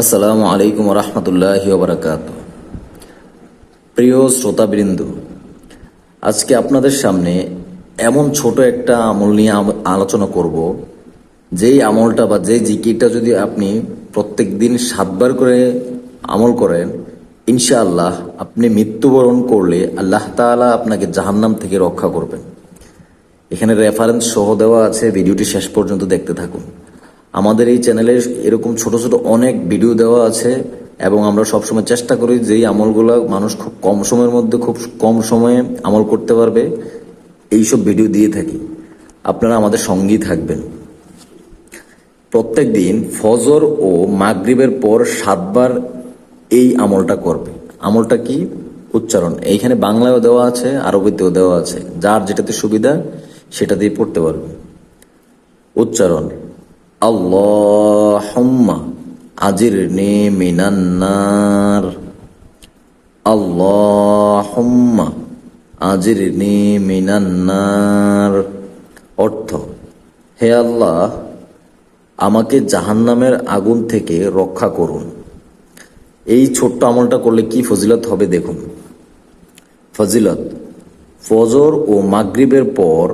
আসসালামু আলাইকুম রহমতুল্লাহ বারাকাত প্রিয় শ্রোতাবৃন্দ, আজকে আপনাদের সামনে এমন ছোট একটা আমল নিয়ে আলোচনা করব, যেই আমলটা বা যে জিকিরটা যদি আপনি প্রত্যেক দিন সাতবার করে আমল করেন, ইনশাআল্লাহ আপনি মৃত্যুবরণ করলে আল্লাহ তাআলা আপনাকে জাহান্নাম থেকে রক্ষা করবেন। এখানে রেফারেন্স সহ দেওয়া আছে, ভিডিওটি শেষ পর্যন্ত দেখতে থাকুন। আমাদের এই চ্যানেলে এরকম ছোট ছোট অনেক ভিডিও দেওয়া আছে এবং আমরা সবসময় চেষ্টা করি যেই আমলগুলো মানুষ খুব কম সময়ের মধ্যে খুব কম সময়ে আমল করতে পারবে, এইসব ভিডিও দিয়ে থাকি। আপনারা আমাদের সঙ্গী থাকবেন। প্রত্যেক দিন ফজর ও মাগরিবের পর সাতবার এই আমলটা করবে। আমলটা কি? উচ্চারণ। এইখানে বাংলায়ও দেওয়া আছে, আরবিতেও দেওয়া আছে। যার যেটাতে সুবিধা, সেটা দিয়ে পড়তে পারবে। উচ্চারণ। আল্লাহুম্মা আজিরনি মিনান্নার আল্লাহুম্মা আজিরনি মিনান্নার অর্থ, হে আল্লাহ, আমাকে জাহান্নামের আগুন থেকে রক্ষা করুন। এই ছোট্ট আমলটা করলে কি ফজিলত হবে দেখুন। ফজিলত, ফজর ও মাগরিবের পর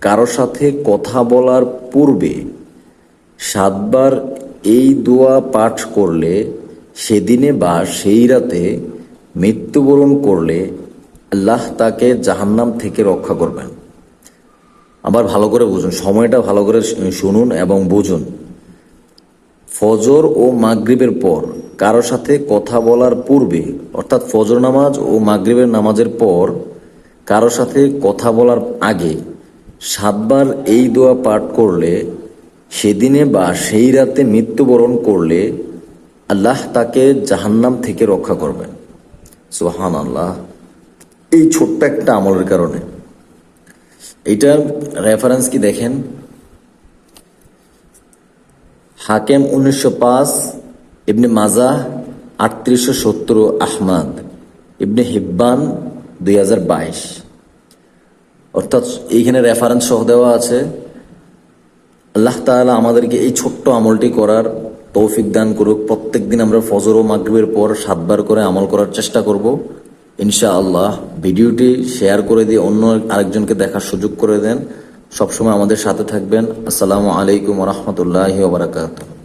কারও সাথে কথা বলার পূর্বে সাতবার এই দোয়া পাঠ করলে, সেদিনে বা সেই রাতে মৃত্যুবরণ করলে আল্লাহ তাকে জাহান্নাম থেকে রক্ষা করবেন। আবার ভালো করে বুঝুন, সময়টা ভালো করে শুনুন এবং বুঝুন। ফজর ও মাগরিবের পর কারও সাথে কথা বলার পূর্বে, অর্থাৎ ফজর নামাজ ও মাগরিবের নামাজের পর কারও সাথে কথা বলার আগে সাতবার এই দোয়া পাঠ করলে সেদিনে বা সেই রাতে মৃত্যুবরণ করলে আল্লাহ তাকে জাহান্নাম থেকে রক্ষা করবেন। সোহান আল্লাহ এই ছোট্ট একটা আমলের কারণে। এইটার রেফারেন্স কি দেখেন? হাকেম উনিশশো পাঁচ, ইবনে মাজা আটত্রিশশো সত্তর, আহমাদ ইবনে হিব্বান দুই হাজার বাইশ। অর্থাৎ এইখানে রেফারেন্স সহ দেওয়া আছে। আল্লাহ তালা আমাদেরকে এই ছোট্ট আমলটি করার তৌফিক দান করুক। প্রত্যেক দিন আমরা ফজর ও মাগরিবের পর সাতবার করে আমল করার চেষ্টা করব। ইনশা আল্লাহ ভিডিওটি শেয়ার করে দিয়ে অন্য আরেকজনকে দেখার সুযোগ করে দেন। সবসময় আমাদের সাথে থাকবেন। আসসালামু আলাইকুম রহমতুল্লাহ বারাকাতুহ।